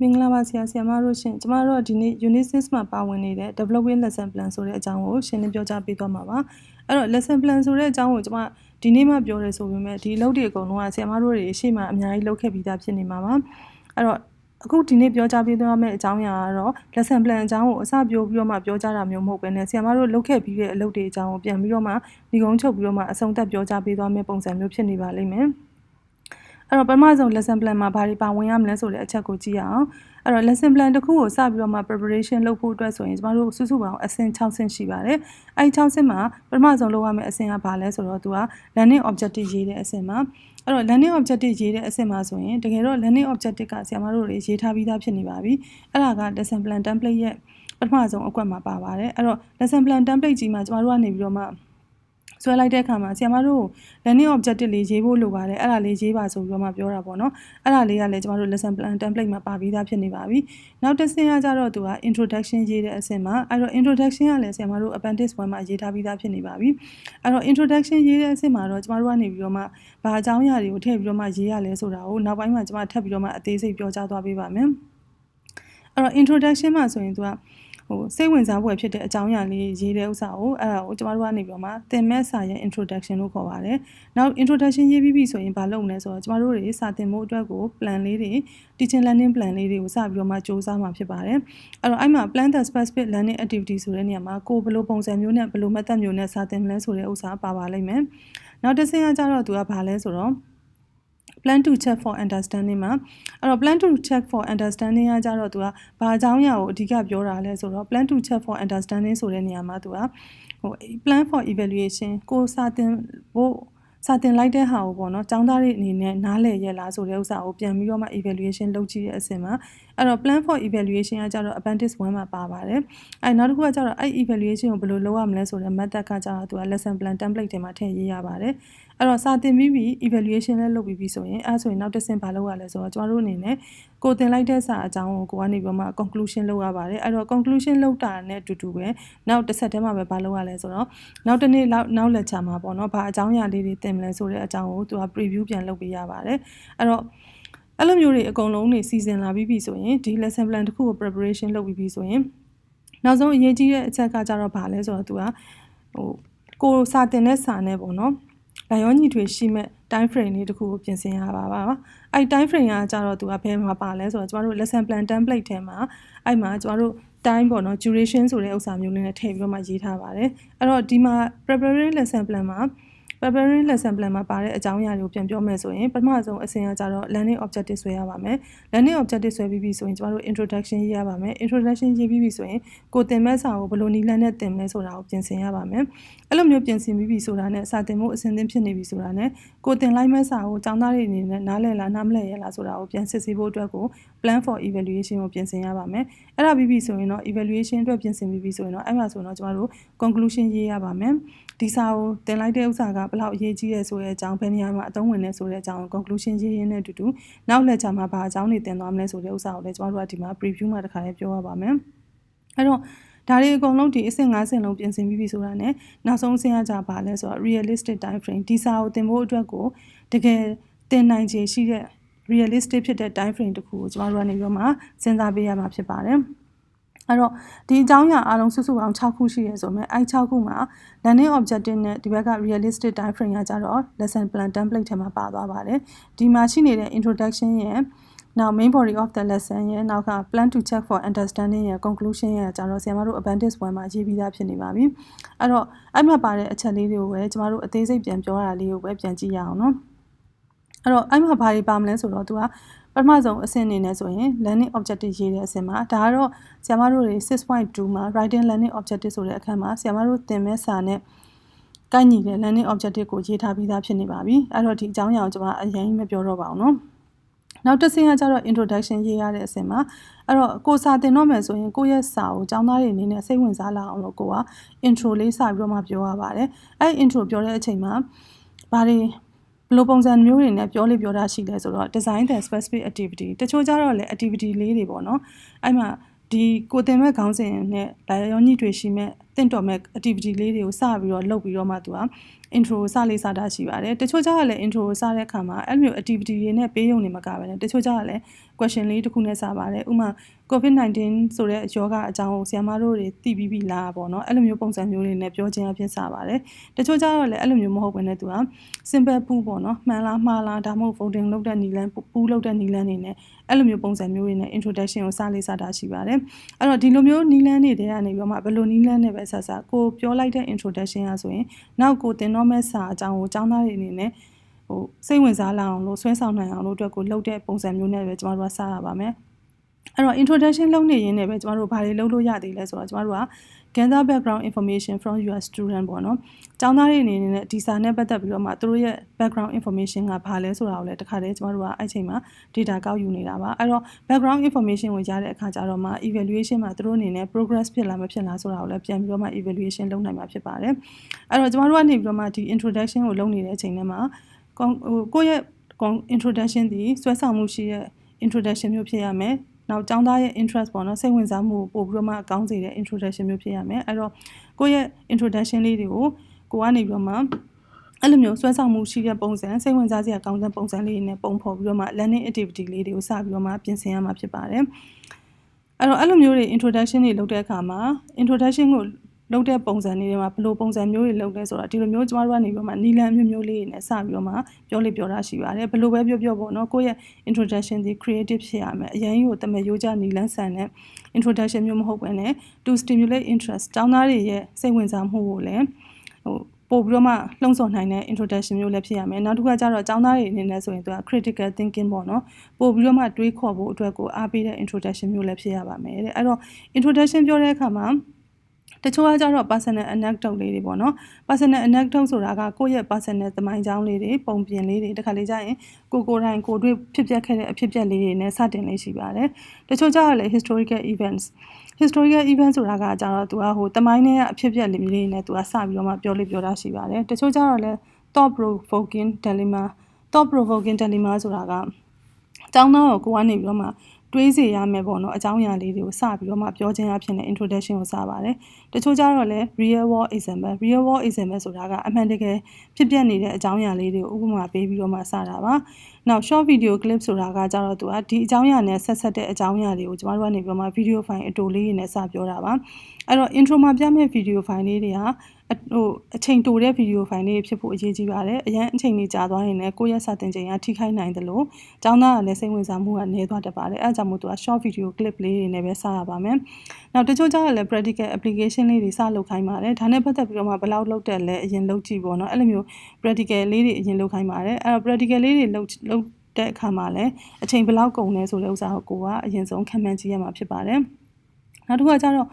မင်္ဂလာပါဆရာဆရာမတို့ရှင်ကျမတို့ဒီနေ့ unit 6မှာပါဝင်နေတဲ့ developing lesson plan ဆိုတဲ့အကြောင်းကိုရှင်းလင်းပြောကြားပေးသွားမှာပါအဲ့တော့ lesson plan ဆိုတဲ့အကြောင်းကိုကျမဒီနေ့မှပြောရဲဆိုပေမဲ့ဒီအလုပ်တွေအကုန်လုံးကဆရာမတို့တွေရှေ့မှာအများကြီးလုပ်ခဲ့ပြီးသားဖြစ်နေမှာပါအဲ့တော့အခုဒီနေ့ပြောကြားပေးသွားမယ့်အကြောင်းအရာကတော့ lesson plan အကြောင်းကိုအစပြောပြီးတော့မှပြောကြားတာမျိုးမဟုတ်ဘဲနဲ့ဆရာမတို့လုပ်ခဲ့ပြီးတဲ့အလုပ်တွေအကြောင်းကိုပြန်ပြီးတော့မှဒီကုန်းချုပ်ပြီးတော့မှအဆုံးသတ်ပြောကြားပေးသွားမယ့်ပုံစံမျိုးဖြစ်နေပါလိမ့်မယ် အဲ့တော့ပထမဆုံး lesson plan မှာဘာတွေပါဝင်ရမလဲဆိုတဲ့အချက်ကိုကြည့်ရအောင်အဲ့တော့ lesson plan တစ်ခုကိုစပြီးတော့မှ preparation လုပ်ဖို့အတွက်ဆိုရင်ကျမတို့စုစုပေါင်းအဆင့်6ဆင့်ရှိပါတယ်အဲ့6ဆင့်မှာပထမဆုံးလုပ်ရမယ့်အဆင့်ကဘာလဲဆိုတော့သူက learning objective ရေးတဲ့အဆင့်မှာအဲ့တော့ learning objective ရေးတဲ့အဆင့်မှာဆိုရင်တကယ်တော့ learning objective ကဆရာမတို့တွေရေးထားပြီးသားဖြစ်နေပါပြီအဲ့ဒါက lesson plan template ရဲ့ပထမဆုံးအကွက်မှာပါပါတယ်အဲ့တော့ lesson plan template ကြီးမှာကျမတို့ကနေပြီးတော့မှ ဆွဲလိုက်တဲ့အခါမှာဆီယမတို့ learning objective လေးရေးဖို့လိုပါတယ်အဲ့ဒါလေးရေးပါဆိုပြီးတော့မှပြောတာပေါ့နော်အဲ့ဒါလေးကလည်းကျမတို့ lesson plan template မှာပါပြီးသားဖြစ်နေပါပြီနောက်တစ်ဆင့်ကကြတော့သူက introduction ရေးတဲ့အဆင့်မှာအဲ့တော့ introduction ကလည်းဆီယမတို့ appendix 1မှာရေးထားပြီးသားဖြစ်နေပါပြီအဲ့တော့ introduction ရေးတဲ့အဆင့်မှာတော့ကျမတို့ကနေပြီးတော့မှဘာအကြောင်းအရာတွေကိုထည့်ပြီးတော့မှရေးရလဲဆိုတာကိုနောက်ပိုင်းမှာကျမထပ်ပြီးတော့မှအသေးစိတ်ပြောကြားသွားပေးပါမယ်အဲ့တော့ introduction မှာဆိုရင်သူက ဟိုစိတ်ဝင်စားဖွယ်ဖြစ်တဲ့အကြောင်းအရာလေးရေးတဲ့ဥစ္စာကိုအဲ့ဒါကိုကျမတို့ကနေပြီးတော့မှသင်မဲ့စာရဲ့ introduction လို့ခေါ်ပါတယ်။နောက် introduction ရေးပြီးပြီဆိုရင်ဘာလုပ်မလဲဆိုတော့ကျမတို့တွေစာသင်ဖို့အတွက်ကို plan လေးတွေ teaching learning plan လေးတွေကိုစပြီးတော့မှစူးစမ်းမှာဖြစ်ပါတယ်။အဲ့တော့အဲ့မှာ plan the specific learning activity ဆိုတဲ့နေရာမှာကိုဘယ်လိုပုံစံမျိုးနဲ့ဘယ်လို method မျိုးနဲ့စာသင်မလဲဆိုတဲ့ဥစ္စာပါပါလိမ့်မယ်။နောက်တစ်ဆင့်ကကြတော့သူကဘာလဲဆိုတော့ plan to check for understanding မှာအဲ့တော့ plan to check for understanding ကကြတော့သူကဘာအကြောင်းအရာကိုအဓိကပြောတာလဲဆိုတော့ plan to check for understanding ဆိုတဲ့နေရာမှာသူကဟို plan for evaluation ကိုစာသင်ဖို့စာတင်လိုက်တဲ့ဟာကိုပေါ့နော်ចောင်းသားတွေအနေနဲ့နားလည်ရလားဆိုတဲ့ဥစ္စာကိုပြန်ပြီးတော့မှ evaluation လုပ်ကြည့်တဲ့အဆင့်မှာအဲ့တော့ plan for evaluation ကကြတော့ appendix 1မှာပါပါတယ်အဲ့နောက်တစ်ခုကကြတော့အဲ့ evaluation ကိုဘယ်လိုလုပ်ရမလဲဆိုတဲ့ method ကကြတော့သူက lesson plan template ထဲမှာထည့်ရေးရပါတယ် အဲ့တော့စာတင်ပြီးပြီ evaluation လည်းလုပ်ပြီးပြီဆိုရင်အဲ့ဆိုရင်နောက်တစ်ဆင့်ဘာလုပ်ရလဲဆိုတော့ကျွန်တော်တို့အနေနဲ့ကိုတင်လိုက်တဲ့စာအကြောင်းကိုကိုကနေပြီးမှ conclusion လုပ်ရပါတယ်အဲ့တော့ conclusion လုပ်တာနဲ့အတူတူပဲနောက်တစ်ဆက်တည်းမှာပဲဘာလုပ်ရလဲဆိုတော့နောက်တစ်နေ့နောက်နောက် lecture မှာပေါ့နော်ဘာအကြောင်းအရာလေးတွေသင်မလဲဆိုတဲ့အကြောင်းကိုသူက preview ပြန်လုပ်ပေးရပါတယ်အဲ့တော့အဲ့လိုမျိုးတွေအကုန်လုံးနေစီစဉ်လာပြီးပြီဆိုရင်ဒီ lesson plan တစ်ခုကို preparation လုပ်ပြီးပြီဆိုရင်နောက်ဆုံးအရေးကြီးတဲ့အချက်ကကြတော့ဘာလဲဆိုတော့သူကဟိုကိုစာတင်တဲ့စာနဲ့ပေါ့နော် လာရောညီထွေရှိမဲ့ time frame လေးတစ်ခုကိုပြင်ဆင်ရပါပါအဲ့ time frame ကကြတော့သူကဘယ်မှာပါလဲဆိုတော့ကျမတို့ lesson plan template ထဲမှာအဲ့မှာကျမတို့ time ပေါ့နော် duration ဆိုတဲ့ဥစ္စာမျိုးလေးနဲ့ထည့်ပြီးတော့မှရေးထားပါတယ်အဲ့တော့ဒီမှာ preparatory lesson plan မှာ preparing lesson plan မှာပါတဲ့အကြောင်းအရာတွေကိုပြန်ပြောမယ်ဆိုရင်ပထမဆုံးအဆင့်ကကြတော့ learning objective ဆွဲရပါမယ် learning objective ဆွဲပြီးပြီဆိုရင်ကျမတို့ introduction ရေးရပါမယ် introduction ရေးပြီးပြီဆိုရင်ကိုသင်မဲ့စာကိုဘယ်လိုနည်းလမ်းနဲ့သင်မလဲဆိုတာကိုပြင်ဆင်ရပါမယ်အဲ့လိုမျိုးပြင်ဆင်ပြီးပြီဆိုတာနဲ့စာသင်ဖို့အဆင်သင့်ဖြစ်နေပြီဆိုတာနဲ့ကိုသင်လိုက်မဲ့စာကိုကျောင်းသားတွေအနေနဲ့နားလည်လားနားမလည်ရလားဆိုတာကိုပြန်စစ်ဆေးဖို့အတွက်ကို plan for evaluation ကိုပြင်ဆင်ရပါမယ်အဲ့ဒါပြီးပြီဆိုရင်တော့ evaluation အတွက်ပြင်ဆင်ပြီးပြီဆိုရင်တော့အဲ့မှာဆိုတော့ကျမတို့ conclusion ရေးရပါမယ်ဒီစာကိုသင်လိုက်တဲ့ဥစ္စာကဘယ်လောက်အရေးကြီးရဲဆိုတဲ့အကြောင်းဘယ်နေရာမှာအသုံးဝင်လဲဆိုတဲ့အကြောင်း conclusion ရေးရင်းနဲ့အတူတူနောက်လက်ချာမှာဘာအကြောင်းတွေသင်သွားမလဲဆိုတဲ့ဥစ္စာကိုလည်းကျမတို့ကဒီမှာ preview မှာတစ်ခါလေးပြောရပါမယ်အဲ့တော့ ဒါတွေအကုန်လုံးဒီအဆင့်၅ဆင့်လုံးပြင်ဆင်ပြီးပြီဆိုတာ ਨੇ နောက်ဆုံးအဆင့်ကကြပါလဲဆိုတော့ realistic time frame ဒီစာကိုသင်ဖို့အတွက်ကိုတကယ်သင်နိုင်ခြေရှိတဲ့ realistic ဖြစ်တဲ့ time frame တခုကိုကျမတို့ကနေပြီးတော့မှစဉ်းစားပေးရမှာဖြစ်ပါတယ်အဲ့တော့ဒီအကြောင်းအရာအားလုံးစုစုပေါင်း6ခုရှိရဲဆိုမဲ့အဲ6ခုမှာ learning objective နဲ့ဒီဘက်က realistic time frame ကကြတော့ lesson plan template ထဲမှာပါသွားပါတယ်ဒီမှာရှိနေတဲ့ introduction ရဲ့ နောက် main body of the lesson ရဲ့နောက်က plan to check for understanding ရဲ့ conclusion ရဲ့ကျတော့ဆရာမတို့ appendix 1မှာရေးပြီးသားဖြစ်နေပါပြီအဲ့တော့အဲ့မှာပါတဲ့အချက်လေးတွေကိုပဲကျမတို့အသေးစိတ်ပြန်ပြောတာလေးကိုပဲပြန်ကြည့်ရအောင်နော်အဲ့တော့အဲ့မှာဘာတွေပါမလဲဆိုတော့သူကပထမဆုံးအဆင့်အနေနဲ့ဆိုရင် learning objective ရေးတဲ့အဆင့်မှာဒါကတော့ဆရာမတို့တွေ6.2မှာ writing learning objective ဆိုတဲ့အခန်းမှာဆရာမတို့သင်မဲ့စာနဲ့ကိုက်ညီတဲ့ learning objective ကိုရေးထားပြီးသားဖြစ်နေပါပြီအဲ့တော့ဒီအကြောင်းအရာကိုကျွန်မအရင်မပြောတော့ပါဘူးเนาะ နောက်တစ်ဆင့်ကကျတော့ introduction ရေးရတဲ့အဆင့်မှာအဲ့တော့ကိုစာသင်တော့မယ်ဆိုရင်ကိုယ့်ရဲ့စာကိုကျောင်းသားတွေအနေနဲ့စိတ်ဝင်စားလာအောင်လို့ကိုက intro လေးစပြီးတော့မှပြောရပါတယ်အဲ့ intro ပြောတဲ့အချိန်မှာဘာတွေဘယ်လိုပုံစံမျိုးတွေနဲ့ပြောလို့ပြောတာရှိလဲဆိုတော့ design the specific activity တချို့ကြတော့လည်း activity လေးတွေပေါ့နော်အဲ့မှာဒီကိုတင်မဲ့ခေါင်းစဉ်နဲ့လာရောညှိတွေရှိမဲ့ တင့်တော်မဲ့ activity လေးတွေကိုစပြီးတော့လုပ်ပြီးတော့မှသူက intro ကိုစလေးစတာရှိပါတယ်တချို့ကျတော့လည်း intro ကိုစတဲ့အခါမှာအဲ့လိုမျိုး activity တွေနဲ့ပေးရုံနေမှာကပဲလေတချို့ကျတော့လည်း question လေးတစ်ခုနဲ့စပါတယ်ဥပမာ COVID-19 ဆိုတဲ့ယောဂအကြောင်းကိုဆရာမတို့တွေသိပြီးပြီလားပေါ့နော်အဲ့လိုမျိုးပုံစံမျိုးတွေနဲ့ပြောခြင်းအဖြစ်စပါတယ်တချို့ကျတော့လည်းအဲ့လိုမျိုးမဟုတ်ဘဲနဲ့သူက simple ပူပေါ့နော်မှန်လားမှားလားဒါမှမဟုတ် voting လုပ်တဲ့နီလန်းပူလုပ်တဲ့နီလန်းနေနဲ့အဲ့လိုမျိုးပုံစံမျိုးတွေနဲ့ introduction ကိုစလေးစတာရှိပါတယ်အဲ့တော့ဒီလိုမျိုးနီလန်းတွေတဲကနေပြီးတော့မှဘယ်လိုနီလန်းနဲ့ပဲဆက်ဆက်ကိုပြောလိုက်တဲ့ introduction ရဆိုရင်နောက်ကိုတင်တော့မဲ့စာအကြောင်းကိုအကြောင်းသားတွေအနေနဲ့ဟိုစိတ်ဝင်စားလာအောင်လို့ဆွဲဆောင်နိုင်အောင်လို့အတွက်ကိုလုပ်တဲ့ပုံစံမျိုးနဲ့ပဲကျမတို့ကစရပါမယ်အဲ့တော့ introduction လုပ်နေရင်းနဲ့ပဲကျမတို့ဘာတွေလုပ်လို့ရသေးလဲဆိုတော့ကျမတို့က gather background information from your student ပေါ့နော်။ကျောင်းသားတွေအနေနဲ့ဒီစာနဲ့ပတ်သက်ပြီးတော့မှသူတို့ရဲ့ background information ကဘာလဲဆိုတာကိုလည်းတခါတည်းကျမတို့ကအဲ့ချိန်မှာ data ကောက်ယူနေတာပါ။အဲ့တော့ background information ကိုရတဲ့အခါကျတော့မှ evaluation မှာသူတို့အနေနဲ့ progress ဖြစ်လားမဖြစ်လားဆိုတာကိုလည်းပြန်ပြီးတော့မှ evaluation လုပ်နိုင်မှာဖြစ်ပါတယ်။အဲ့တော့ကျမတို့ကနေပြီးတော့မှဒီ introduction ကိုလုပ်နေတဲ့အချိန်ထဲမှာဟိုကိုယ့်ရဲ့ introduction ဒီဆွဲဆောင်မှုရှိတဲ့ introduction မျိုးဖြစ်ရမယ်။ နောက်ကျောင်းသားရဲ့ interest ပေါ့နော်စိတ်ဝင်စားမှုပို့ပြီးတော့မှအကောင်းစေတဲ့ introduction မျိုးဖြစ်ရမယ်အဲ့တော့ကိုယ့်ရဲ့ introduction လေးတွေကိုကိုကနေပြီးတော့မှအဲ့လိုမျိုးဆွဲဆောင်မှုရှိတဲ့ပုံစံစိတ်ဝင်စားစရာကောင်းတဲ့ပုံစံလေးတွေနဲ့ပုံဖော်ပြီးတော့မှ learning activity လေးတွေကိုစပြီးတော့မှပြင်ဆင်ရမှာဖြစ်ပါတယ်အဲ့တော့အဲ့လိုမျိုးတွေ introduction တွေလုပ်တဲ့အခါမှာ introduction ကို လုပ်တဲ့ပုံစံလေးတွေမှာဘယ်လိုပုံစံမျိုးတွေလုပ်လဲဆိုတာဒီလိုမျိုးကျမတို့ကနေပြီးတော့မှနီလန်မျိုးမျိုးလေးတွေနဲ့စပြီးတော့မှပြောလိပြောတာရှိပါတယ်ဘယ်လိုပဲပြောပြောပေါ့နော်ကိုယ့်ရဲ့ introduction ဒီ creative ဖြစ်ရမယ်အရင်ကိုတမရိုးကြနီလန်ဆန်တဲ့ introduction မျိုးမဟုတ်ဘဲနဲ့ to stimulate interest ကျောင်းသားတွေရဲ့စိတ်ဝင်စားမှုကိုလည်းဟိုပို့ပြီးတော့မှလှုံ့ဆော်နိုင်တဲ့ introduction မျိုးလည်းဖြစ်ရမယ်နောက်တစ်ခါကျတော့ကျောင်းသားတွေအနေနဲ့ဆိုရင်သူက critical thinking ပေါ့နော်ပို့ပြီးတော့မှတွေးခေါ်ဖို့အတွက်ကိုအားပေးတဲ့ introduction မျိုးလည်းဖြစ်ရပါမယ်တဲ့အဲ့တော့ introduction ပြောတဲ့အခါမှာ တချို့ကကြတော့ personal anecdote လေးတွေပေါ့နော် personal anecdote ဆိုတာကကိုယ့်ရဲ့ personal သမိုင်းကြောင်းလေးတွေပုံပြင်လေးတွေတခါလေကြာရင်ကိုကိုယ်တိုင်ကိုတွေ့ဖြစ်ပျက်ခဲ့တဲ့အဖြစ်ပျက်လေးတွေနဲ့စတင်လေးရှိပါတယ်တချို့ကြတော့လေ historical events historical event ဆိုတာကကြတော့သူကဟိုသမိုင်းနဲ့အဖြစ်ပျက်လေးတွေနဲ့သူကစပြီးတော့မှပြောလို့ပြောတာရှိပါတယ်တချို့ကြတော့လေ thought provoking dilemma thought provoking dilemma ဆိုတာကကျောင်းသားကိုကိုကနေပြီးတော့မှ တွေးစေရမယ်ပေါ့နော်အကြောင်းအရာလေးတွေကိုစပြီးတော့မှပြောခြင်းအဖြစ်နဲ့ introduction ကိုစပါတယ်တချို့ကြတော့လည်း real world example real world example ဆိုတာကအမှန်တကယ်ဖြစ်ပျက်နေတဲ့အကြောင်းအရာလေးတွေကိုဥပမာပေးပြီးတော့မှစတာပါ နောက် short video clip ဆိုတာကကြတော့သူကဒီအကြောင်းအရာနဲ့ဆက်ဆက်တဲ့အကြောင်းအရာတွေကိုကျမတို့ကနေပြီးတော့မှ video file အတူလေးတွေနဲ့စပြောတာပါအဲ့တော့ intro မှာပြမယ့် video file လေးတွေကဟိုအချိန်တိုတဲ့ဗီဒီယိုဖိုင်လေးဖြစ်ဖို့အရေးကြီးပါတယ်အရင်အချိန်ကြီးကြာသွားရင်လည်းကိုယ့်ရဲ့စာသင်ချိန်ကထိခိုက်နိုင်တယ်လို့ကျောင်းသားကလည်းစိတ်ဝင်စားမှုကနည်းသွားတတ်ပါတယ်အဲဒါကြောင့်မို့သူက short video clip လေးတွေနဲ့ပဲစရပါမယ်နောက်တချို့ကျတော့လည်း practical application လေးတွေစလုပ်ခိုင်းပါတယ်ဒါနဲ့ပတ်သက်ပြီးတော့မှဘယ်လောက်လုပ်တယ်လဲအရင်လုပ်ကြည့်ပေါ့နော်အဲ့လိုမျိုး practical လေးတွေအရင်လုပ်ခိုင်းပါတယ်အဲ့တော့ practical လေးတွေလုပ်လုပ် တဲ့အခါမှာလည်းအချိန်ဘယ်လောက်ကုန်လဲဆိုတဲ့ဥစ္စာကိုကိုကအရင်ဆုံးခံမှန်းကြည့်ရမှာဖြစ်ပါတယ်နောက်တစ်ခုကကျတော့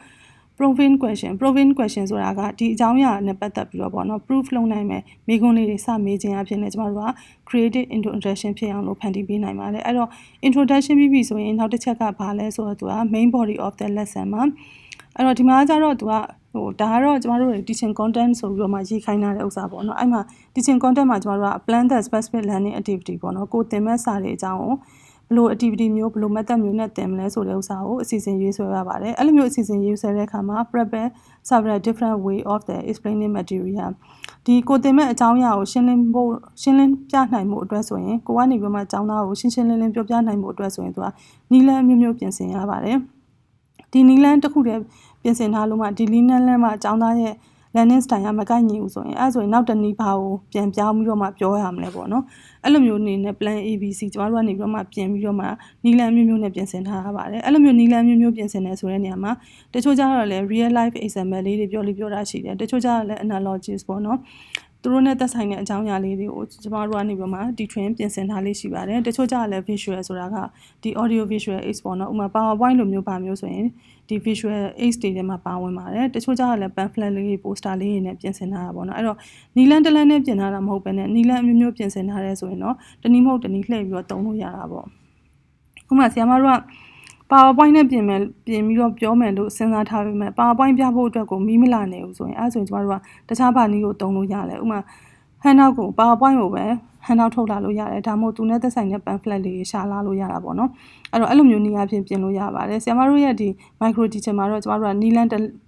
proving question proving question ဆိုတာကဒီအကြောင်းအရာနဲ့ပတ်သက်ပြီးတော့ပေါ့နော် proof လုပ်နိုင်မယ်မိခွန်းလေးတွေစမေးခြင်းအဖြစ်နဲ့ကျမတို့က creative introduction ဖြစ်အောင်လို့ဖန်တီးပေးနိုင်ပါတယ်အဲ့တော့ introduction ပြီးပြီဆိုရင်နောက်တစ်ချက်ကဘာလဲဆိုတော့သူက main body of the lesson မှာအဲ့တော့ဒီမှာကျတော့သူက ဟိုဒါကတော့ကျမတို့ teaching content ဆိုပြီးတော့မှရေးခိုင်းထားတဲ့ဥစ္စာပေါ့နော်အဲ့မှာ teaching content မှာကျမတို့က plan the specific learning activity ပေါ့နော်ကိုသင်မဲ့စာတွေအကြောင်းကိုဘလို့ activity မျိုးဘလို့ method မျိုးနဲ့သင်မလဲဆိုတဲ့ဥစ္စာကိုအစီအစဉ်ရေးဆွဲရပါတယ်အဲ့လိုမျိုးအစီအစဉ်ရေးဆွဲတဲ့အခါမှာ prepare several different way of the explaining material ဒီကိုသင်မဲ့အကြောင်းအရာကိုရှင်းလင်းဖို့ရှင်းလင်းပြနိုင်မှုအတွက်ဆိုရင်ကိုကနေပြီးမှအကြောင်းသားကိုရှင်းရှင်းလင်းလင်းပြောပြနိုင်မှုအတွက်ဆိုရင်သူကနီလန်းမျိုးမျိုးပြင်ဆင်ရပါတယ်ဒီနီလန်းတစ်ခုတည်း ပြင်ဆင်ထားလို့မှဒီနီလန်းလန်းမှာအကြောင်းသားရဲ့ learning style ကမကိုက်ညီဘူးဆိုရင်အဲဆိုရင်နောက်တနည်းပါကိုပြန်ပြောင်းပြီးတော့မှပြောရမလဲပေါ့နော်အဲ့လိုမျိုးအနေနဲ့ plan ABC ကျမတို့ကနေပြီးတော့မှပြင်ပြီးတော့မှနီလန်မျိုးမျိုးနဲ့ပြင်ဆင်ထားရပါတယ်အဲ့လိုမျိုးနီလန်မျိုးမျိုးပြင်ဆင်နေဆိုတဲ့နေရာမှာတချို့ကျတော့လည်း real life example လေးတွေပြောလို့ပြောတာရှိတယ်တချို့ကျတော့လည်း analogies ပေါ့နော် သူတို့နဲ့သက်ဆိုင်တဲ့အကြောင်းအရာလေးတွေကိုကျမတို့ကနေပြီးမှဒီ train ပြင်ဆင်ထားလေးရှိပါတယ်တချို့ကြလည်း visual ဆိုတာကဒီ audio visual aids ပေါ့နော်ဥပမာ PowerPoint လိုမျိုးပါမျိုးဆိုရင်ဒီ visual aids တွေထဲမှာပါဝင်ပါတယ်တချို့ကြလည်း pamphlet လေး poster လေးတွေနဲ့ပြင်ဆင်ထားတာပေါ့နော်အဲ့တော့နီလန်တလန်နဲ့ပြင်ထားတာမဟုတ်ဘဲနဲ့နီလန်အမျိုးမျိုးပြင်ဆင်ထားရဲဆိုရင်တော့တနည်းမဟုတ်တနည်းလှည့်ပြီးတော့တုံးလို့ရတာပေါ့ဥပမာဆရာမတို့က PowerPoint နဲ့ပြင်မယ်ပြင်ပြီးတော့ပြောမယ်လို့စဉ်းစားထားပေမဲ့ PowerPoint ပြဖို့အတွက်ကိုမီးမလာနေဘူးဆိုရင်အဲဆိုရင်ကျမတို့ကတခြားဘာနည်းကိုတုံးလို့ရတယ်ဥပမာ handout ကို PowerPoint ကိုပဲ handout ထုတ်လာလို့ရတယ်ဒါမှမဟုတ်သူနဲ့သက်ဆိုင်တဲ့ pamphlet လေးရှာလာလို့ရတာပေါ့နော်အဲ့တော့အဲ့လိုမျိုးနည်းအားဖြင့်ပြင်လို့ရပါတယ်ဆရာမတို့ရဲ့ဒီ micro teacher မှာတော့ကျမတို့ကနီလန်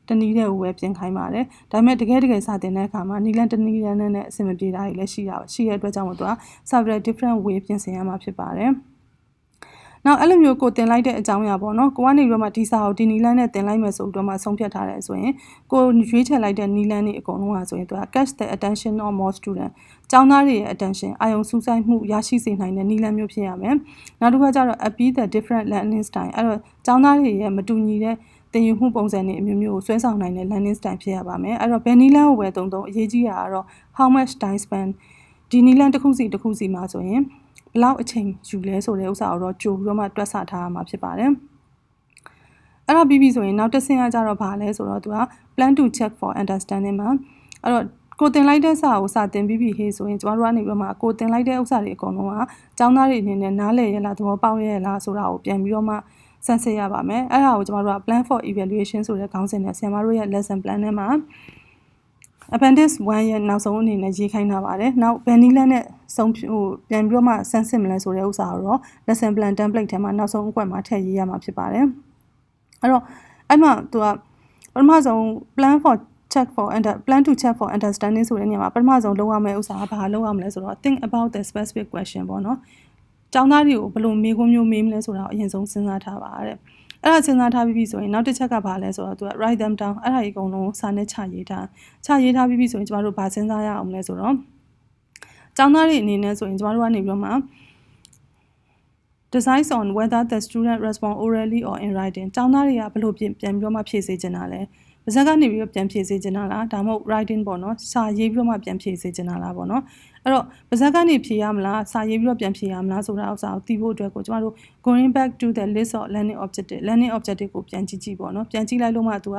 တနည်းတဲ့ကိုပဲပြင်ခိုင်းပါတယ်ဒါပေမဲ့တကယ်တကယ်စာသင်တဲ့အခါမှာနီလန်တနည်းတဲ့နဲ့အဆင်မပြေတာတွေလည်းရှိရပါရှိရတဲ့အတွက်ကြောင့်မို့သူက several different way ပြင်ဆင်ရမှာဖြစ်ပါတယ် နောက်အဲ့လိုမျိုးကိုတင်လိုက်တဲ့အကြောင်းအရာပေါ့နော်ကိုကနေပြီးတော့မှဒီစာကိုဒီနီလန်းနဲ့တင်လိုက်မယ်ဆိုပြီးတော့မှဆုံးဖြတ်ထားတယ်ဆိုရင်ကိုရွေးချယ်လိုက်တဲ့နီလန်းတွေအကုန်လုံးဟာဆိုရင်သူက catch the attention of more student ကျောင်းသားတွေရဲ့ attention အာရုံစူးစိုက်မှုရရှိစေနိုင်တဲ့နီလန်းမျိုးဖြစ်ရမယ်နောက်တစ်ခါကျတော့ appeal the different learning style အဲ့တော့ကျောင်းသားတွေရဲ့မတူညီတဲ့သင်ယူမှုပုံစံတွေအမျိုးမျိုးကိုဆွဲဆောင်နိုင်တဲ့ learning style ဖြစ်ရပါမယ်အဲ့တော့ဘယ်နီလန်းကိုပဲတုံတုံအရေးကြီးတာကတော့ how much time span ဒီနီလန်းတစ်ခုစီတစ်ခုစီမှာဆိုရင် ဘလောက်အချိန်ယူလဲဆိုတဲ့ဥစ္စာကိုတော့ကြိုပြီးတော့မှတွက်ဆထားရမှာဖြစ်ပါတယ်အဲ့တော့ပြီးပြီဆိုရင်နောက်တစ်ဆင့်ကကြတော့ဘာလဲဆိုတော့သူက plan to check for understanding မှာအဲ့တော့ကိုတင်လိုက်တဲ့စာကိုစာတင်ပြီးပြီဟေးဆိုရင်ကျမတို့ကနေပြီးတော့မှကိုတင်လိုက်တဲ့ဥစ္စာတွေအကုန်လုံးကကျောင်းသားတွေအနေနဲ့နားလည်ရလားသဘောပေါက်ရလားဆိုတာကိုပြန်ပြီးတော့မှစမ်းစစ်ရပါမယ်အဲ့ဒါကိုကျမတို့က plan for evaluation ဆိုတဲ့ခေါင်းစဉ်နဲ့ဆရာမတို့ရဲ့ lesson plan ထဲမှာ appendix 1ရဲ့နောက်ဆုံးအနေနဲ့ရေးခိုင်းထားပါတယ်။နောက် vanilla နဲ့ဆုံးဟိုပြန်ပြီးတော့မှဆန်းစစ်မလဲဆိုတဲ့ဥစ္စာကိုတော့ lesson plan template ထဲမှာနောက်ဆုံးအကွက်မှာထည့်ရေးရမှာဖြစ်ပါတယ်။အဲ့တော့အဲ့မှာသူကပထမဆုံး plan for check for under plan to check for understanding ဆိုတဲ့နေရာမှာပထမဆုံးလုပ်ရမယ့်ဥစ္စာကဘာလုပ်ရမလဲဆိုတော့ think about the specific question ပေါ့နော်။ကျောင်းသားတွေကိုဘယ်လိုမေးခွန်းမျိုးမေးမလဲဆိုတာကိုအရင်ဆုံးစဉ်းစားထားပါတဲ့။ အဲ့ဒါစဉ်းစားထားပြီးပြီဆိုရင်နောက်တစ်ချက်ကဘာလဲဆိုတော့သူက write them down အဲ့ဒါကြီးအကုန်လုံးစာနဲ့ချရေးထားချရေးထားပြီးပြီဆိုရင်ကျမတို့ဘာစဉ်းစားရအောင်လဲဆိုတော့ကျောင်းသားတွေအနေနဲ့ဆိုရင်ကျမတို့ကနေပြီးတော့မှ decides on whether the student respond orally or in writing ကျောင်းသားတွေကဘယ်လိုပြန်ပြန်ပြီးတော့မှဖြည့်စေချင်တာလဲ ပါဇက်ကနေပြီးတော့ပြန်ဖြည့်စေချင်တာလားဒါမှမဟုတ် writing ပေါ့နော်စာရေးပြီးတော့မှပြန်ဖြည့်စေချင်တာလားပေါ့နော်အဲ့တော့ပါဇက်ကနေဖြည့်ရမလားစာရေးပြီးတော့ပြန်ဖြည့်ရမလားဆိုတာဥစ္စာကိုသိဖို့အတွက်ကိုကျမတို့ going back to the list of learning objective learning objective ကိုပြန်ကြည့်ကြည့်ပေါ့နော်ပြန်ကြည့်လိုက်လို့မှသူက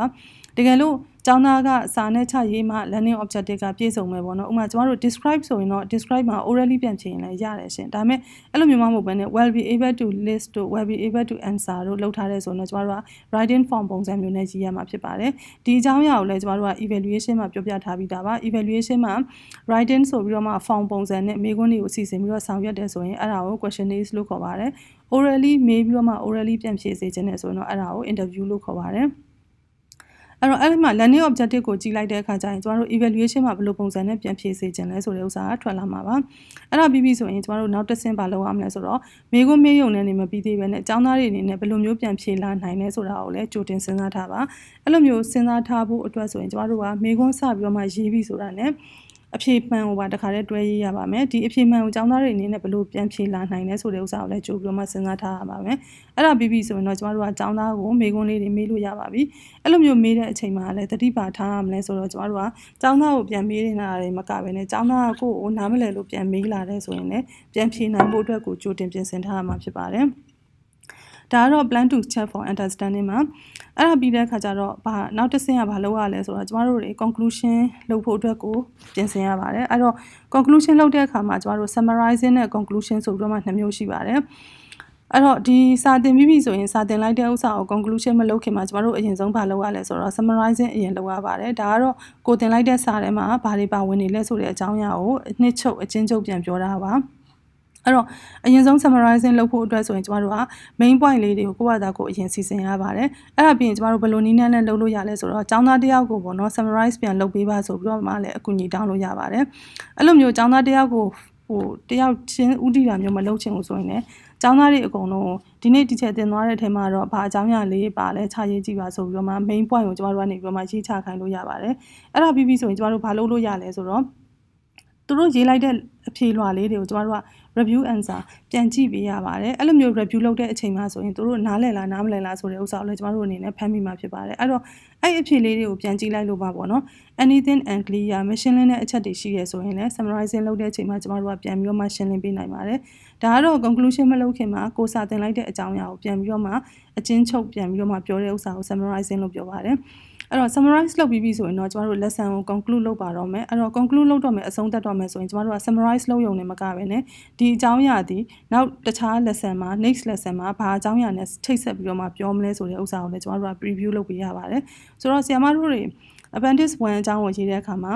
တကယ်လို့ ကျောင်းသားကစာနဲ့ချရေးမှ learning objective ကပြည့်စုံမယ်ပေါ့နော်ဥပမာကျမတို့ describe ဆိုရင်တော့ describe မှာ orally ပြန်ဖြည့်ရင်လည်းရတယ်ရှင်ဒါပေမဲ့အဲ့လိုမျိုးမှမဟုတ်ဘဲနဲ့ will be able to list တို့ will be able to answer တို့လောက်ထားတဲ့ဆိုတော့ကျမတို့က writing form ပုံစံမျိုးနဲ့ရေးရမှာဖြစ်ပါတယ်ဒီအကြောင်းအရာကိုလည်းကျမတို့က evaluation မှာပြောပြထားပြီးသားပါ evaluation မှာ writing ဆိုပြီးတော့မှ form ပုံစံနဲ့မေးခွန်းတွေကိုစီစဉ်ပြီးတော့ဆောင်ရွက်တယ်ဆိုရင်အဲ့ဒါကို questionnaire လို့ခေါ်ပါတယ် orally မေးပြီးတော့မှ orally ပြန်ဖြေစေခြင်းနဲ့ဆိုရင်တော့အဲ့ဒါကို interview လို့ခေါ်ပါတယ် အဲ့တော့အဲ့ဒီမှာ learning objective ကိုကြည့်လိုက်တဲ့အခါကျရင်ကျမတို့ evaluation မှာဘယ်လိုပုံစံနဲ့ပြန်ဖြေစေခြင်းလဲဆိုတဲ့ဥစ္စာကထွက်လာမှာပါအဲ့ဒါပြီးပြီဆိုရင်ကျမတို့နောက်တစ်ဆင့်ပါလုပ်ရမလဲဆိုတော့မေခွန်းမေးရုံနဲ့နေမပြီးသေးပဲနဲ့အကြောင်းသားတွေအနေနဲ့ဘယ်လိုမျိုးပြန်ဖြေလာနိုင်လဲဆိုတာကိုလည်းကြိုတင်စဉ်းစားထားပါအဲ့လိုမျိုးစဉ်းစားထားဖို့အတွက်ဆိုရင်ကျမတို့ကမေခွန်းစပြီးတော့မှရေးပြီးဆိုတာ ਨੇ အဖြေမှန်ကိုပါတခါတည်းတွဲရေးရပါမယ်ဒီအဖြေမှန်ကိုကျောင်းသားတွေအနေနဲ့ဘယ်လိုပြန်ဖြေလာနိုင်လဲဆိုတဲ့ဥစ္စာကိုလည်းကြိုပြီးတော့မှစဉ်းစားထားရပါမယ်အဲ့ဒါပြီးပြီဆိုရင်တော့ကျမတို့ကကျောင်းသားကိုမေးခွန်းလေးတွေမေးလို့ရပါပြီအဲ့လိုမျိုးမေးတဲ့အချိန်မှာလည်းတတိပါထားရမလဲဆိုတော့ကျမတို့ကကျောင်းသားကိုပြန်မေးနေတာတွေမကဘဲနဲ့ကျောင်းသားကိုနားမလည်လို့ပြန်မေးလာတဲ့ဆိုရင်လည်းပြန်ဖြေနိုင်ဖို့အတွက်ကိုကြိုတင်ပြင်ဆင်ထားရမှာဖြစ်ပါတယ် ဒါကတော့ plan to check for understanding မှာအဲ့ဒါပြီးတဲ့အခါကျတော့ဘာနောက်တစ်ဆင့်ကဘာလုပ်ရလဲဆိုတော့ကျမတို့တွေ conclusion လုပ်ဖို့အတွက်ကိုပြင်ဆင်ရပါတယ်အဲ့တော့ conclusion လုပ်တဲ့အခါမှာကျမတို့ summarizing နဲ့ conclusion ဆိုပြီးတော့မှနှစ်မျိုးရှိပါတယ်အဲ့တော့ဒီစာတင်ပြီးပြီဆိုရင်စာတင်လိုက်တဲ့ဥစ္စာကို conclusion မလုပ်ခင်မှာကျမတို့အရင်ဆုံးဘာလုပ်ရလဲဆိုတော့ summarizing အရင်လုပ်ရပါတယ်ဒါကတော့ကိုတင်လိုက်တဲ့စာထဲမှာဘာတွေပါဝင်နေလဲဆိုတဲ့အကြောင်းအရာကိုအနှစ်ချုပ်အချင်းချုပ်ပြန်ပြောတာပါ အဲ့တော့အရင်ဆုံး summarizing လုပ်ဖို့အတွက်ဆိုရင်ကျမတို့က main point လေးတွေကိုကိုယ့်ဘာသာကိုယ်အရင်စီစဉ်ရပါတယ်အဲ့ဒါပြီးရင်ကျမတို့ဘယ်လိုနည်းနဲ့လုပ်လို့ရလဲဆိုတော့ចောင်းသားတယောက်ကိုပေါ့နော် summarize ပြန်လုပ်ပေးပါဆိုပြီးတော့မှလည်းအကူအညီတောင်းလို့ရပါတယ်အဲ့လိုမျိုးចောင်းသားတယောက်ကိုဟိုတယောက်ချင်းဥတီတာမျိုးမလုပ်ချင်ဘူးဆိုရင်လည်းကျောင်းသားတွေအကုန်လုံးဒီနေ့ဒီချက်တင်သွားတဲ့အထက်မှာတော့ဘာအကြောင်းအရာလေးပါလဲခြာရေးကြည့်ပါဆိုပြီးတော့မှ main point ကိုကျမတို့ကနေပြီးတော့မှရေးချခိုင်းလို့ရပါတယ်အဲ့ဒါပြီးပြီဆိုရင်ကျမတို့ဘာလုပ်လို့ရလဲဆိုတော့ သူတို့ရေးလိုက်တဲ့အဖြေလွှာလေးတွေကိုကျမတို့က review answer ပြန်ကြည့်ပေးရပါတယ်အဲ့လိုမျိုး review လုပ်တဲ့အချိန်မှာဆိုရင်တို့နားလည်လားနားမလည်လားဆိုတဲ့ဥစ္စာကိုလည်းကျမတို့အနေနဲ့ဖမ်းမိမှာဖြစ်ပါတယ်အဲ့တော့အဲ့အဖြေလေးတွေကိုပြန်ကြည့်လိုက်လို့ပါပေါ့နော် anything unclear machine learning နဲ့အချက်တွေရှိရဲဆိုရင်လည်း summarizing လုပ်တဲ့အချိန်မှာကျမတို့ကပြန်ပြီးတော့မှရှင်းလင်းပေးနိုင်ပါတယ်ဒါကတော့ conclusion မလုပ်ခင်မှာကိုစာတင်လိုက်တဲ့အကြောင်းအရာကိုပြန်ပြီးတော့မှအချင်းချုပ်ပြန်ပြီးတော့မှပြောတဲ့ဥစ္စာကို summarizing လို့ပြောပါတယ် အဲ့တော့ summarize လုပ်ပြီးပြီဆိုရင်တော့ကျမတို့ lesson ကို conclude လုပ်ပါတော့မယ်အဲ့တော့ conclude လုပ်တော့မယ်အဆုံးသတ်တော့မယ်ဆိုရင်ကျမတို့က summarize လုပ်ရုံနဲ့မကဘဲနဲ့ဒီအကြောင်းအရာဒီနောက်တခြား lesson မှာ next lesson မှာဘာအကြောင်းအရာနဲ့ထိတ်ဆက်ပြီးတော့မှပြောမလဲဆိုတဲ့ဥစ္စာကိုလည်းကျမတို့က preview လုပ်ပေးရပါတယ်ဆိုတော့ဆရာမတို့တွေ appendix 1အကြောင်းကိုရေးတဲ့အခါမှာ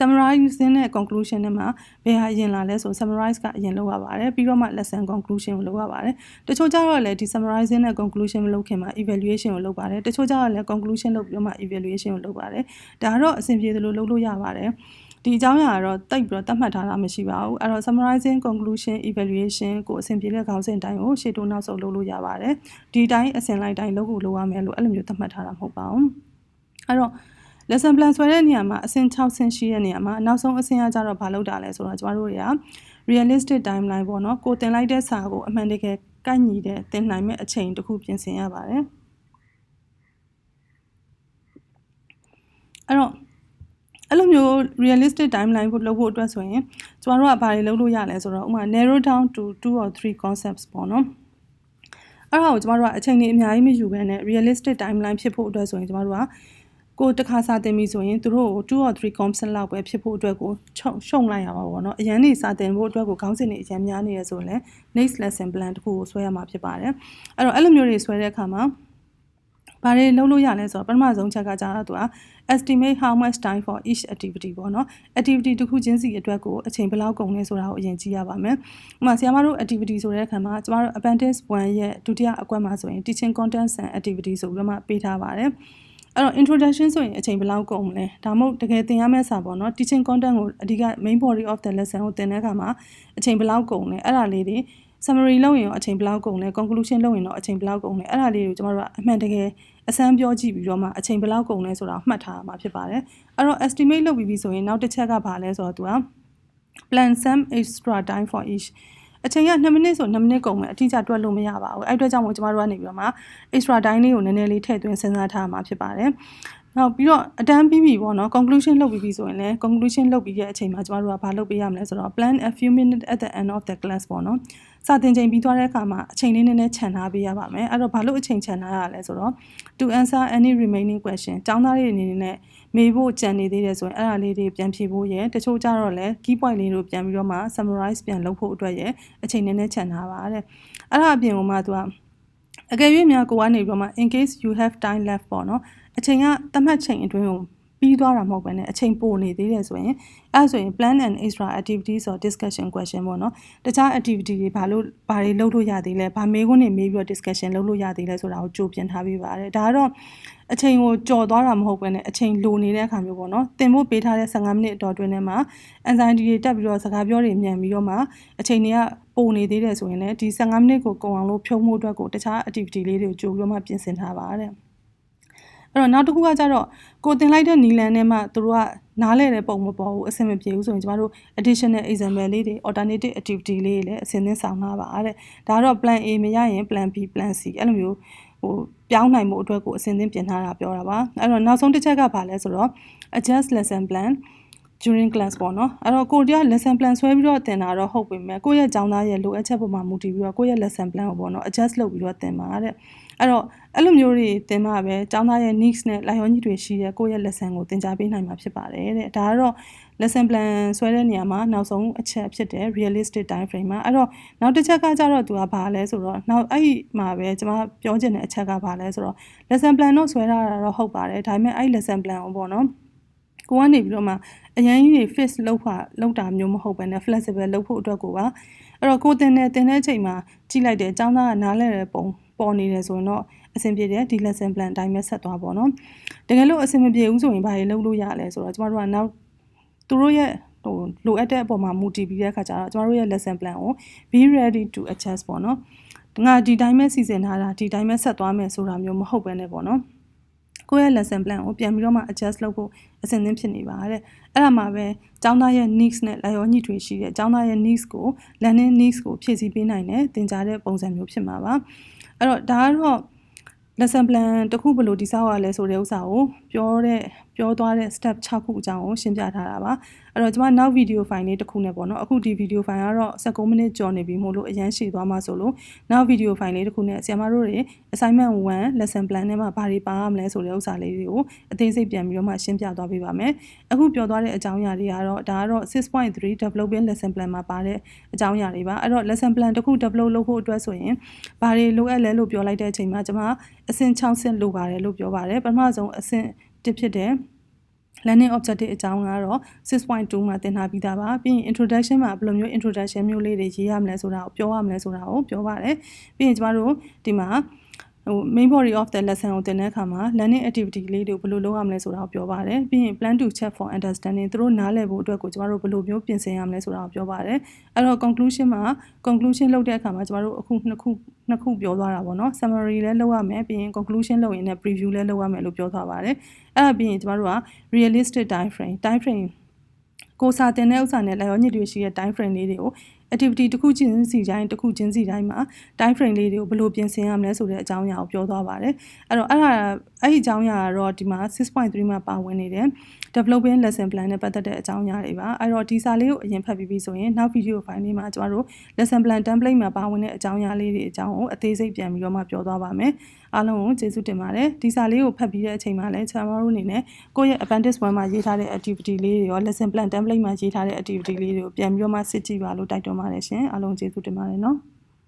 summarizing နဲ့ conclusion နဲ့မှာဘယ်ဟာအရင်လာလဲဆို summarize ကအရင်လုပ်ရပါတယ်ပြီးတော့မှ lesson conclusion ကိုလုပ်ရပါတယ်တချို့ကျတော့လည်းဒီ summarizing နဲ့ conclusion မလုပ်ခင်မှာ evaluation ကိုလုပ်ပါတယ်တချို့ကျတော့လည်း conclusion လုပ်ပြီးတော့မှ evaluation ကိုလုပ်ပါတယ်ဒါကတော့အဆင်ပြေသလိုလုပ်လို့ရပါတယ်ဒီအကြောင်းအရာကတော့တိတ်ပြီးတော့တတ်မှတ်ထားတာမရှိပါဘူးအဲ့တော့ summarizing conclusion evaluation ကိုအဆင်ပြေတဲ့ခေါင်းစဉ်တိုင်းကိုရှေ့တိုးနောက်ဆုတ်လုပ်လို့ရပါတယ်ဒီတိုင်းအဆင်လိုက်တိုင်းလုပ်ဖို့လိုရမယ်လို့အဲ့လိုမျိုးသတ်မှတ်ထားတာမဟုတ်ပါဘူးအဲ့တော့ lesson plan ဆွဲတဲ့နေရာမှာအဆင့်6ဆင့်ရှိတဲ့နေရာမှာနောက်ဆုံးအဆင့်ကကြတော့ဘာလုပ်တာလဲဆိုတော့ကျမတို့တွေက realistic timeline ပေါ့နော်ကိုတင်လိုက်တဲ့စာကိုအမှန်တကယ်ကိုက်ညီတဲ့တင်နိုင်မဲ့အချိန်တစ်ခုပြင်ဆင်ရပါတယ်အဲ့တော့အဲ့လိုမျိုး realistic timeline ကိုလုပ်ဖို့အတွက်ဆိုရင်ကျမတို့ကဘာတွေလုပ်လို့ရလဲဆိုတော့ဥပမာ narrow down to 2 or 3 concepts ပေါ့နော်အဲ့ဒါကိုကျမတို့ကအချိန်ကြီးအများကြီးမယူဘဲနဲ့ realistic timeline ဖြစ်ဖို့အတွက်ဆိုရင်ကျမတို့က ကိုတခါစာတင်ပြီဆိုရင်သူတို့ကို2 or 3 concept လောက်ပဲဖြစ်ဖို့အတွက်ကိုရှုံရှုံလိုက်ရမှာပေါ့နော်အရန်နေစာတင်ဖို့အတွက်ကိုခေါင်းစဉ်တွေအရန်များနေရဆိုရင် next lesson plan တခုကိုဆွဲရမှာဖြစ်ပါတယ်အဲ့တော့အဲ့လိုမျိုးတွေဆွဲတဲ့အခါမှာဘာတွေလုပ်လို့ရလဲဆိုတော့ပထမဆုံးချက်ကကြာတော့သူက estimate how much time for each activity ပေါ့နော် activity တစ်ခုချင်းစီအတွက်ကိုအချိန်ဘယ်လောက်ကုန်လဲဆိုတာကိုအရင်ကြည့်ရပါမယ်။ဥပမာဆရာမတို့ activity ဆိုတဲ့အခါမှာကျမတို့ appendix 1ရဲ့ဒုတိယအကွက်မှာဆိုရင် teaching content and activity ဆိုပြီးတော့မှပေးထားပါတယ်။ အဲ့တော့ introduction ဆိုရင်အချိန်ဘယ်လောက်ကုန်မလဲဒါမှမဟုတ်တကယ်သင်ရမယ့်စာပေါ့နော် teaching content ကိုအဓိက main body of the lesson ကိုသင်တဲ့အခါမှာအချိန်ဘယ်လောက်ကုန်လဲအဲ့ဒါလေးတွေ summary လုပ်ရင်ရောအချိန်ဘယ်လောက်ကုန်လဲ conclusion လုပ်ရင်တော့အချိန်ဘယ်လောက်ကုန်လဲအဲ့ဒါလေးကိုကျမတို့ကအမှန်တကယ်အစမ်းပြောကြည့်ပြီးတော့မှအချိန်ဘယ်လောက်ကုန်လဲဆိုတာကိုမှတ်ထားရမှာဖြစ်ပါတယ်အဲ့တော့ estimate လုပ်ပြီးပြီဆိုရင်နောက်တစ်ချက်ကဘာလဲဆိုတော့သူက plan some extra time for each အချိန်က2မိနစ်ဆို2မိနစ်ကုန်မယ်အတိအကျတွက်လို့မရပါဘူးအဲ့အတွက်ကြောင့်မို့ကျမတို့ကနေပြီးတော့မှ extra time လေးကိုနည်းနည်းလေးထည့်သွင်းစဉ်းစားထားမှာဖြစ်ပါတယ်နောက်ပြီးတော့အတန်းပြီးပြီပေါ့နော် conclusion လုပ်ပြီးပြီဆိုရင်လည်း conclusion လုပ်ပြီးတဲ့အချိန်မှာကျမတို့ကဘာလုပ်ပေးရမလဲဆိုတော့ plan a few minutes at the end of the class ပေါ့နော် စာသင်ချိန်ပြီးသွားတဲ့အခါမှာအချိန်လေးနည်းနည်းခြံထားပေးရပါမယ်အဲ့တော့ဘာလို့အချိန်ခြံထားရလဲဆိုတော့ to answer any remaining question ចောင်းသားတွေအနေနဲ့မေးဖို့ကြံနေသေးတယ်ဆိုရင်အဲ့ဒါလေးတွေပြန်ဖြေဖို့ရယ်တချို့ကြတော့လည်း key point လေးတို့ပြန်ပြီးတော့မှ summarize ပြန်လုပ်ဖို့အတွက်ရယ်အချိန်နည်းနည်းခြံထားပါတဲ့အဲ့ဒါအပြင်ကမှသူကအကယ်၍များကိုကနေပြီးတော့မှ in case you have time left ပေါ့နော်အချိန်ကသတ်မှတ်ချိန်အတွင်းကို ပြီးသွားတာမဟုတ်ဘဲနဲ့အချိန်ပိုနေသေးတယ်ဆိုရင်အဲဆိုရင် plan and extra activities or discussion question ပေါ့နော်တခြား activity တွေဘာလို့ဘာတွေလုပ်လို့ရသေးလဲဘာမေးခွန်းတွေမေးပြီးတော့ discussion လုပ်လို့ရသေးလဲဆိုတာကိုကြိုပြင်ထားပေးပါတယ်ဒါကတော့အချိန်ကိုကြော်သွားတာမဟုတ်ဘဲနဲ့အချိန်လိုနေတဲ့အခါမျိုးပေါ့နော်သင်ဖို့ပေးထားတဲ့15မိနစ်အတော်တွင်းထဲမှာ anxiety တွေတက်ပြီးတော့စကားပြောတွေမြန်ပြီးတော့မှအချိန်တွေကပိုနေသေးတယ်ဆိုရင်လည်းဒီ15မိနစ်ကိုကုန်အောင်လို့ဖြုံးမှုအတွက်ကိုတခြား activity လေးတွေကိုကြိုပြီးတော့မှပြင်ဆင်ထားပါတဲ့ အဲ့တော့နောက်တစ်ခုကကြတော့ကိုတင်လိုက်တဲ့နီလန်ထဲမှာသူတို့ကနားလဲတဲ့ပုံမပေါ်ဘူးအဆင်မပြေဘူးဆိုရင်ကျမတို့ additional example လေးတွေ alternative activity လေးတွေလည်းအဆင်သင့်ဆောင်ထားပါတဲ့ဒါကတော့ plan A မရရင် plan B plan C အဲ့လိုမျိုးဟိုပြောင်းနိုင်မှုအတွက်ကိုအဆင်သင့်ပြင်ထားတာပြောတာပါအဲ့တော့နောက်ဆုံးတစ်ချက်ကဘာလဲဆိုတော့ adjust lesson plan during class ပေါ့နော်အဲ့တော့ကိုတရား lesson plan ဆွဲပြီးတော့သင်တာတော့ဟုတ်ပြီမဲ့ကိုယ့်ရဲ့ကျောင်းသားရဲ့လိုအပ်ချက်ပေါ်မှာမူတည်ပြီးတော့ကိုယ့်ရဲ့ lesson plan ကိုပေါ့နော် adjust လုပ်ပြီးတော့သင်ပါတဲ့ အဲ့တော့အဲ့လိုမျိုးတွေသင်မှပဲကျောင်းသားရဲ့ needs နဲ့လိုက်ရောညီတွေရှိတဲ့ကိုယ့်ရဲ့ lesson ကိုသင်ကြားပေးနိုင်မှာဖြစ်ပါတယ်တဲ့ဒါကတော့ lesson plan ဆွဲတဲ့နေရာမှာနောက်ဆုံးအချက်ဖြစ်တဲ့ realistic time frame မှာအဲ့တော့နောက်တစ်ချက်ကကြတော့သူကဘာလဲဆိုတော့နောက်အဲ့ဒီမှာပဲကျွန်မပြောချင်တဲ့အချက်ကဘာလဲဆိုတော့ lesson plan တော့ဆွဲထားတာတော့ဟုတ်ပါတယ်ဒါပေမဲ့အဲ့ lesson plan ကိုပေါ့နော်ကိုကနေပြီးတော့မှအရင်ကြီး fix လုပ်ဖာလုပ်တာမျိုးမဟုတ်ဘဲနဲ့ flexible လုပ်ဖို့အတွက်ကိုပါအဲ့တော့ကိုတင်တဲ့တင်တဲ့အချိန်မှာကြည့်လိုက်တယ်အကြောင်းသားကနားလဲတဲ့ပုံ ပေါ်နေတယ်ဆိုရင်တော့အဆင်ပြေတယ်ဒီ lesson plan အတိုင်းပဲဆက်သွားပေါ့နော်တကယ်လို့အဆင်မပြေဘူးဆိုရင်ဘာတွေလုပ်လို့ရလဲဆိုတော့ကျမတို့ကနောက်သူတို့ရဲ့ဟိုလိုအပ်တဲ့အပေါ်မှာမူတည်ပြီးတဲ့အခါကျတော့ကျမတို့ရဲ့ lesson plan ကို be ready to adjust ပေါ့နော်ငါဒီတိုင်းပဲစီစဉ်ထားတာဒီတိုင်းပဲဆက်သွားမယ်ဆိုတာမျိုးမဟုတ်ဘဲနဲ့ပေါ့နော်ကိုယ့်ရဲ့ lesson plan ကိုပြန်ပြီးတော့မှ adjust လုပ်ဖို့အဆင်သင့်ဖြစ်နေပါတဲ့အဲ့ဒါမှပဲကျောင်းသားရဲ့ needs နဲ့လိုက်ရောညှိထွေရှိတဲ့ကျောင်းသားရဲ့ needs ကို learning needs ကိုဖြည့်ဆည်းပေးနိုင်တဲ့သင်ကြားတဲ့ပုံစံမျိုးဖြစ်မှာပါ အဲ့တော့ဒါကတော့ lesson plan တခုဘယ်လိုတိစောက်ရလဲဆိုတဲ့ဥစ္စာကိုပြောတဲ့ပြောသွားတဲ့ step 6ခုအကြောင်းကိုရှင်းပြထားတာပါအဲ့တော့ကျွန်မနောက် video file လေးတစ်ခုနဲ့ပေါ့နော်အခုဒီ video file ကတော့19မိနစ်ကျော်နေပြီမို့လို့အရန်ရှည်သွားမှာဆိုလို့နောက် video file လေးတစ်ခုနဲ့ဆရာမတို့တွေ assignment 1 lesson plan နဲ့မှာဘာတွေပါရမလဲဆိုတဲ့ဥစ္စာလေးတွေကိုအသေးစိတ်ပြန်ပြီးတော့မှရှင်းပြသွားပေးပါမယ်အခုပြောသွားတဲ့အကြောင်းအရာတွေကတော့ဒါကတော့6.3 developing lesson plan မှာပါတဲ့အကြောင်းအရာတွေပါအဲ့တော့ lesson plan တစ်ခု develop လုပ်ဖို့အတွက်ဆိုရင်ဘာတွေလိုအပ်လဲလို့ပြောလိုက်တဲ့အချိန်မှာကျွန်မအဆင့်6ဆင့်လိုပါတယ်လို့ပြောပါတယ်ပထမဆုံးအဆင့် တစ်ဖြစ်တဲ့ learning objective အကြောင်းကတော့6.2မှာသင်ထားပြီးသားပါပြီးရင် introduction မှာဘယ်လိုမျိုး introduction မျိုးလေးတွေရေးရမလဲဆိုတာကိုပြောရမလဲဆိုတာကိုပြောပါတယ်ပြီးရင်ကျမတို့ဒီမှာ ဟို main body of the lesson ကိုသင်တဲ့အခါမှာ learning activity လေးတွေကိုဘယ်လိုလုပ်ရမလဲဆိုတာကိုပြောပါတယ်ပြီးရင် plan to check for understanding သူတို့နားလည်ဖို့အတွက်ကိုကျမတို့ဘယ်လိုမျိုးပြင်ဆင်ရမလဲဆိုတာကိုပြောပါတယ်အဲ့တော့ conclusion မှာ conclusion လုပ်တဲ့အခါမှာကျမတို့အခုနှစ်ခုနှစ်ခုပြောသွားတာပေါ့နော် summary လည်းလုပ်ရမယ်ပြီးရင် conclusion လုပ်ရင်လည်း preview လည်းလုပ်ရမယ်လို့ပြောသွားပါတယ်အဲ့ဒါပြီးရင်ကျမတို့က realistic time frame time frame ကိုစာတင်တဲ့ဥစ္စာနဲ့လည်းရောညစ်တွေရှိတဲ့ time frame လေးတွေကို activity တစ်ခုချင်းစီတိုင်းတစ်ခုချင်းစီတိုင်းမှာ time frame လေးတွေကိုဘယ်လိုပြင်ဆင်ရမလဲဆိုတဲ့အကြောင်းအရာကိုပြောသွားပါတယ်အဲ့တော့အဲ့ဒါအဲ့ဒီအကြောင်းအရာကတော့ဒီမှာ6.3မှာပါဝင်နေတဲ့ developing lesson plan နဲ့ပတ်သက်တဲ့အကြောင်းအရာတွေပါအဲ့တော့ဒီစာလေးကိုအရင်ဖတ်ပြီးပြီဆိုရင်နောက် video file လေးမှာကျမတို့ lesson plan template မှာပါဝင်တဲ့အကြောင်းအရာလေးတွေအကြောင်းကိုအသေးစိတ်ပြန်ပြီးတော့မှပြောသွားပါမယ်အားလုံးကိုကျေးဇူးတင်ပါတယ်ဒီစာလေးကိုဖတ်ပြီးတဲ့အချိန်မှာလည်းကျွန်တော်တို့အနေနဲ့ကိုယ့်ရဲ့ appendix 1မှာရေးထားတဲ့ activity လေးတွေရော lesson plan template မှာရေးထားတဲ့ activity လေးတွေကိုပြန်ပြီးတော့မှစစ်ကြည့်ပါလို့တိုက်တွန်းပါတယ်ရှင်အားလုံးကျေးဇူးတင်ပါတယ်နော်